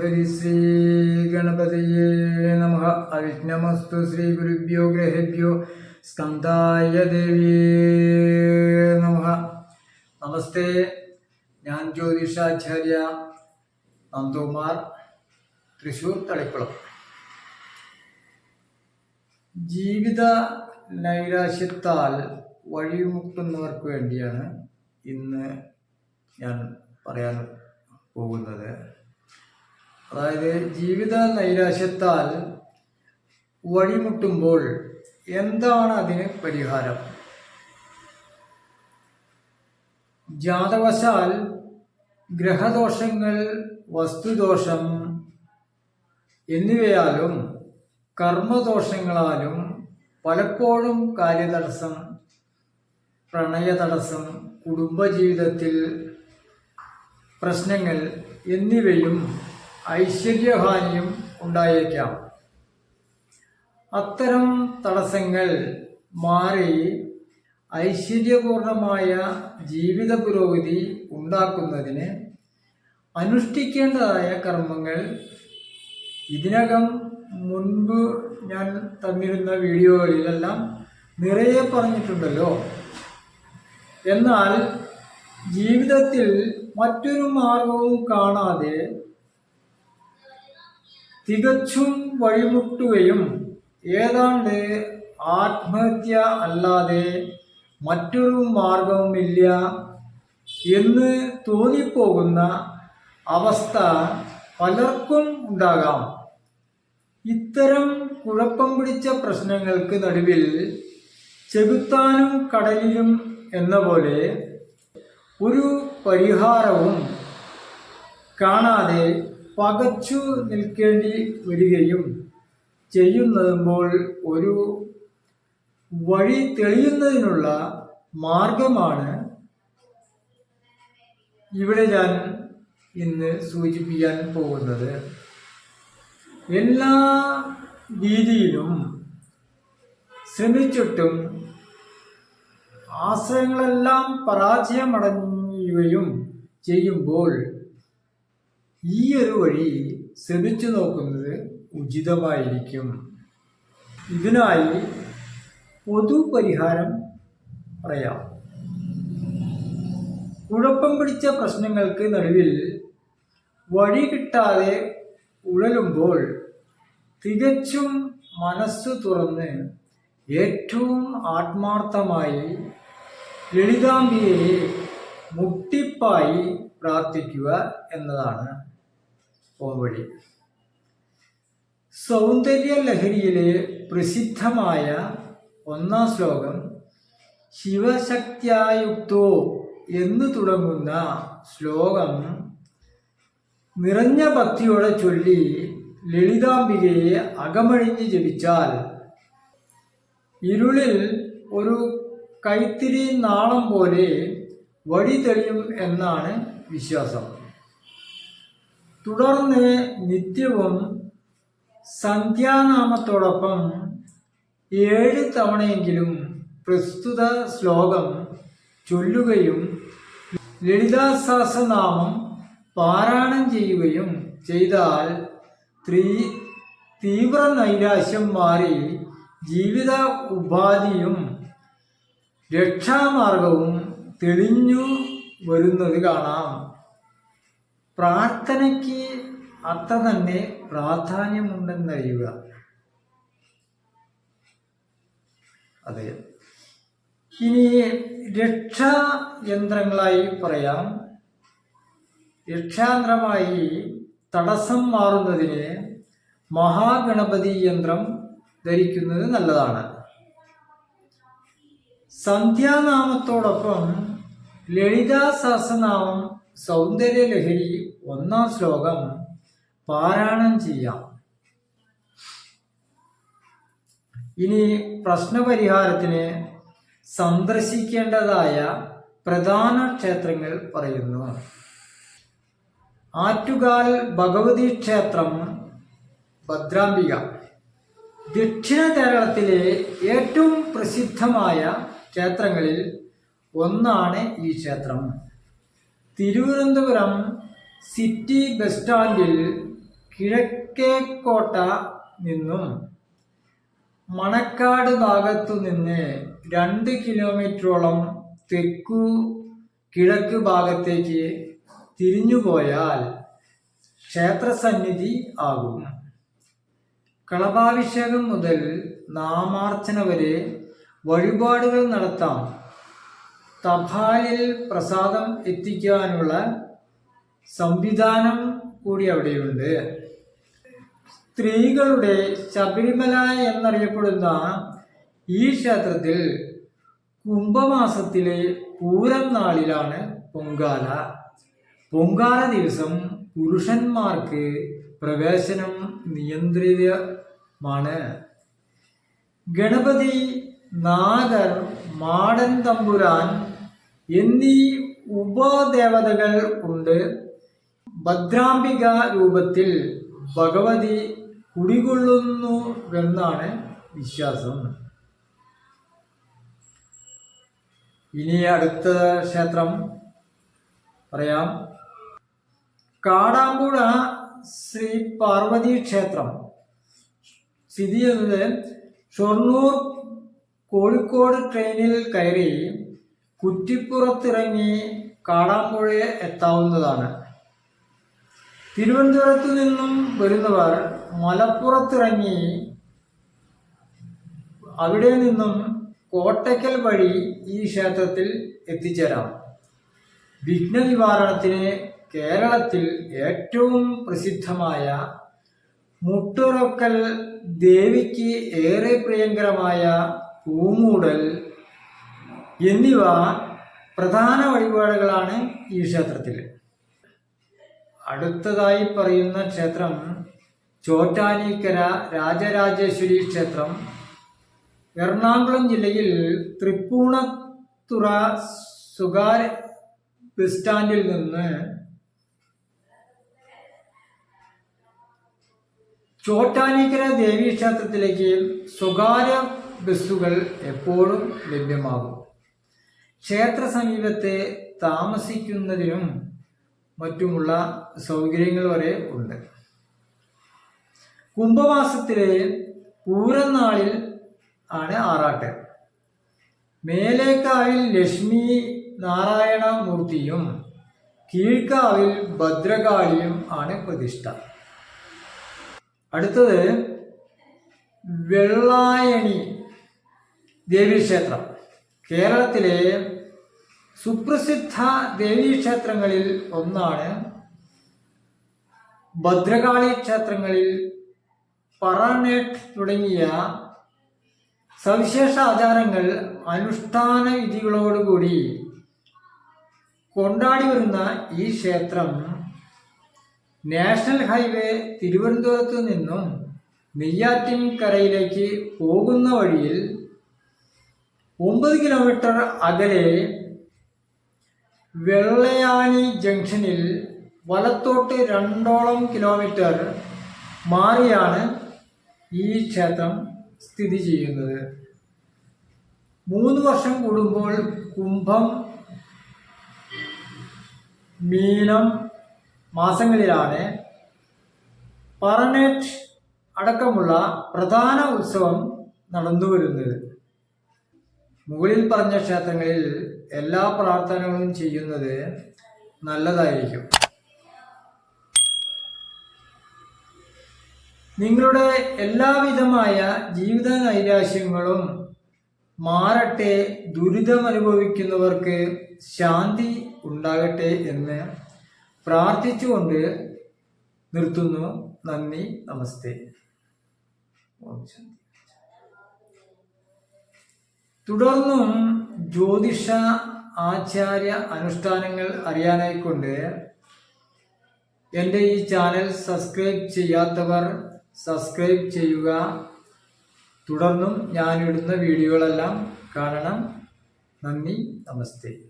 ഹരിശ്രീ ഗണപതയേ നമ. അവിഘ്നമസ്തു ശ്രീ ഗുരുഭ്യോ ഗ്രഹേഭ്യോ സ്കന്ധായ ദേവിയേ നമ. നമസ്തേ ഞാൻ ജ്യോതിഷാചാര്യ നന്ദകുമാർ തൃശൂർ തളിക്കുളം. ജീവിത നൈരാശ്യത്താൽ വഴിമുട്ടുന്നവർക്ക് വേണ്ടിയാണ് ഇന്ന് ഞാൻ പറയാൻ പോകുന്നത്. അതായത് ജീവിത നൈരാശ്യത്താൽ വഴിമുട്ടുമ്പോൾ എന്താണ് അതിന് പരിഹാരം? ജാതവശാൽ ഗ്രഹദോഷങ്ങൾ വസ്തുദോഷം എന്നിവയാലും കർമ്മദോഷങ്ങളാലും പലപ്പോഴും കാര്യതടസ്സം പ്രണയതടസ്സം കുടുംബജീവിതത്തിൽ പ്രശ്നങ്ങൾ എന്നിവയും ഐശ്വര്യഹാനിയും ഉണ്ടായേക്കാം. അത്തരം തടസ്സങ്ങൾ മാറി ഐശ്വര്യപൂർണമായ ജീവിത പുരോഗതി ഉണ്ടാക്കുന്നതിന് അനുഷ്ഠിക്കേണ്ടതായ കർമ്മങ്ങൾ. ഇതിനകം മുൻപ് ഞാൻ തന്നിരുന്ന വീഡിയോകളിലെല്ലാം നിറയെ പറഞ്ഞിട്ടുണ്ടല്ലോ. എന്നാൽ ജീവിതത്തിൽ മറ്റൊരു മാർഗവും കാണാതെ തികച്ചും വഴിമുട്ടുകയും ഏതാണ്ട് ആത്മഹത്യ അല്ലാതെ മറ്റൊരു മാർഗവുമില്ല എന്ന് തോന്നിപ്പോകുന്ന അവസ്ഥ പലർക്കും ഉണ്ടാകാം. ഇത്തരം കുഴപ്പം പിടിച്ച പ്രശ്നങ്ങൾക്ക് നടുവിൽ ചെകുത്താനും കടലിലും എന്ന പോലെ ഒരു പരിഹാരവും കാണാതെ പകച്ചു നിൽക്കേണ്ടി വരികയും ചെയ്യുന്നതുമ്പോൾ ഒരു വഴി തെളിയുന്നതിനുള്ള മാർഗമാണ് ഇവിടെ ഞാൻ ഇന്ന് സൂചിപ്പിക്കാൻ പോകുന്നത്. എല്ലാ രീതിയിലും ശ്രമിച്ചിട്ടും ആശ്രയങ്ങളെല്ലാം പരാജയമടയുകയും ചെയ്യുമ്പോൾ ഈ ഒരു വഴി ശ്രമിച്ചു നോക്കുന്നത് ഉചിതമായിരിക്കും. ഇതിനായി പൊതുപരിഹാരം പറയാം. കുഴപ്പം പിടിച്ച പ്രശ്നങ്ങൾക്ക് നടുവിൽ വഴി കിട്ടാതെ ഉഴലുമ്പോൾ തികച്ചും മനസ്സ് തുറന്ന് ഏറ്റവും ആത്മാർത്ഥമായി ലളിതാംബികയെ മുട്ടിപ്പായി പ്രാർത്ഥിക്കുക എന്നതാണ് പോംവഴി. സൗന്ദര്യ ലഹരിയിലെ പ്രസിദ്ധമായ ഒന്നാം ശ്ലോകം ശിവശക്തിയായുക്തോ എന്ന് തുടങ്ങുന്ന ശ്ലോകം നിറഞ്ഞ ഭക്തിയോടെ ചൊല്ലി ലളിതാംബികയെ അകമഴിഞ്ഞ് ജപിച്ചാൽ ഇരുളിൽ ഒരു കൈത്തിരി നാളം പോലെ വഴി തെളിയും എന്നാണ് വിശ്വാസം. തുടർന്ന് നിത്യവും സന്ധ്യാനാമത്തോടൊപ്പം ഏഴ് തവണയെങ്കിലും പ്രസ്തുത ശ്ലോകം ചൊല്ലുകയും ലളിതാസാസനാമം പാരായണം ചെയ്യുകയും ചെയ്താൽ ത്രീ തീവ്ര നൈരാശ്യം മാറി ജീവിത ഉപാധിയും രക്ഷാമാർഗവും തെളിഞ്ഞു വരുന്നത് കാണാം. പ്രാർത്ഥനയ്ക്ക് അത്ര തന്നെ പ്രാധാന്യമുണ്ടെന്നറിയുക. അതെ. ഇനി രക്ഷാ യന്ത്രങ്ങളായി പറയാം. രക്ഷാന്ത്രമായി തടസ്സം മാറുന്നതിന് മഹാഗണപതി യന്ത്രം ധരിക്കുന്നത് നല്ലതാണ്. സന്ധ്യാനാമത്തോടൊപ്പം ലളിതാ സഹസ്രനാമം സൗന്ദര്യലഹരി ഒന്നാം ശ്ലോകം പാരായണം ചെയ്യാം. ഇനി പ്രശ്നപരിഹാരത്തിന് സന്ദർശിക്കേണ്ടതായ പ്രധാന ക്ഷേത്രങ്ങൾ പറയുന്നു. ആറ്റുകാൽ ഭഗവതി ക്ഷേത്രം ഭദ്രാംബിക. ദക്ഷിണ കേരളത്തിലെ ഏറ്റവും പ്രസിദ്ധമായ ക്ഷേത്രങ്ങളിൽ ഒന്നാണ് ഈ ക്ഷേത്രം. തിരുവനന്തപുരം സിറ്റി ബസ് സ്റ്റാൻഡിൽ കിഴക്കേക്കോട്ട നിന്നും മണക്കാട് ഭാഗത്തു നിന്ന് രണ്ട് കിലോമീറ്ററോളം തെക്കു കിഴക്ക് ഭാഗത്തേക്ക് തിരിഞ്ഞുപോയാൽ ക്ഷേത്രസന്നിധി ആകും. കളഭാഭിഷേകം മുതൽ നാമാർച്ചന വരെ വഴിപാടുകൾ നടത്താം. തപാലിൽ പ്രസാദം എത്തിക്കാനുള്ള സംവിധാനം കൂടി അവിടെയുണ്ട്. സ്ത്രീകളുടെ ശബരിമല എന്നറിയപ്പെടുന്ന ഈ ക്ഷേത്രത്തിൽ കുംഭമാസത്തിലെ പൂരം നാളിലാണ് പൊങ്കാല. പൊങ്കാല ദിവസം പുരുഷന്മാർക്ക് പ്രവേശനം നിയന്ത്രിതമാണ്. ഗണപതി നാഗർ മാടൻ തമ്പുരാൻ എന്നീ ഉപദേവതകൾ ഉണ്ട്. ഭദ്രാംബിക രൂപത്തിൽ ഭഗവതി കുടികൊള്ളുന്നുവെന്നാണ് വിശ്വാസം. ഇനി അടുത്ത ക്ഷേത്രം പറയാം. കാടാമ്പുഴ ശ്രീ പാർവതി ക്ഷേത്രം സ്ഥിതി ചെയ്യുന്നത് ഷൊർണൂർ കോഴിക്കോട് ട്രെയിനിൽ കയറി കുറ്റിപ്പുറത്തിറങ്ങി കാടാമ്പുഴയെ എത്താവുന്നതാണ്. തിരുവനന്തപുരത്തു നിന്നും വരുന്നവർ മലപ്പുറത്തിറങ്ങി അവിടെ നിന്നും കോട്ടയ്ക്കൽ വഴി ഈ ക്ഷേത്രത്തിൽ എത്തിച്ചേരാം. വിഘ്ന നിവാരണത്തിന് കേരളത്തിൽ ഏറ്റവും പ്രസിദ്ധമായ മുട്ടുറക്കൽ ദേവിക്ക് ഏറെ പ്രിയങ്കരമായ പൂമൂടൽ എന്നിവ പ്രധാന വഴിപാടുകളാണ് ഈ ക്ഷേത്രത്തിൽ. അടുത്തതായി പറയുന്ന ക്ഷേത്രം ചോറ്റാനിക്കര രാജരാജേശ്വരി ക്ഷേത്രം. എറണാകുളം ജില്ലയിൽ തൃപ്പൂണത്തുറ സ്വകാര്യ ബസ് സ്റ്റാൻഡിൽ നിന്ന് ചോട്ടാനിക്കര ദേവീക്ഷേത്രത്തിലേക്ക് സ്വകാര്യ ബസ്സുകൾ എപ്പോഴും ലഭ്യമാകും. ക്ഷേത്ര സമീപത്തെ താമസിക്കുന്നതിനും മറ്റുമുള്ള സൗകര്യങ്ങൾ വരെ ഉണ്ട്. കുംഭമാസത്തിലെ പൂരനാളിൽ ആണ് ആറാട്ട്. മേലേക്കാവിൽ ലക്ഷ്മി നാരായണ മൂർത്തിയും കീഴ്ക്കാവിൽ ഭദ്രകാളിയും ആണ് പ്രതിഷ്ഠ. അടുത്തത് വെള്ളായണി ദേവീക്ഷേത്രം. കേരളത്തിലെ സുപ്രസിദ്ധ ദേവീക്ഷേത്രങ്ങളിൽ ഒന്നാണ് ഭദ്രകാളി ക്ഷേത്രങ്ങളിൽ പറാനേട്ട് തുടങ്ങിയ സവിശേഷ ആചാരങ്ങൾ അനുഷ്ഠാന വിധികളോടുകൂടി കൊണ്ടാടി വരുന്ന ഈ ക്ഷേത്രം നാഷണൽ ഹൈവേ തിരുവനന്തപുരത്ത് നിന്നും നെയ്യാറ്റിൻകരയിലേക്ക് പോകുന്ന വഴിയിൽ ഒമ്പത് കിലോമീറ്റർ അകലെ വെള്ളയാനി ജംഗ്ഷനിൽ വലത്തോട്ട് രണ്ടോളം കിലോമീറ്റർ മാറിയാണ് ഈ ക്ഷേത്രം സ്ഥിതി ചെയ്യുന്നത്. മൂന്ന് വർഷം കൂടുമ്പോൾ കുംഭം മീനം മാസങ്ങളിലാണ് പറനേറ്റ് അടക്കമുള്ള പ്രധാന ഉത്സവം നടന്നു വരുന്നത് മുകളിൽ പറഞ്ഞ ക്ഷേത്രങ്ങളിൽ എല്ലാ പ്രാർത്ഥനകളും ചെയ്യുന്നത് നല്ലതായിരിക്കും. നിങ്ങളുടെ എല്ലാവിധമായ ജീവിത നൈരാശ്യങ്ങളും മാറട്ടെ ദുരിതമനുഭവിക്കുന്നവർക്ക് ശാന്തി ഉണ്ടാകട്ടെ എന്ന് പ്രാർത്ഥിച്ചുകൊണ്ട് നിർത്തുന്നു. നന്ദി നമസ്തേ. ഓം ശാന്തി. തുടർന്നും ജ്യോതിഷ ആചാര്യ അനുഷ്ഠാനങ്ങൾ അറിയാനായിക്കൊണ്ട് എന്റെ ഈ ചാനൽ സബ്സ്ക്രൈബ് ചെയ്യാത്തവർ സബ്സ്ക്രൈബ് ചെയ്യുക. തുടർന്നും ഞാനിടുന്ന വീഡിയോകളെല്ലാം കാണണം. നന്ദി നമസ്തേ.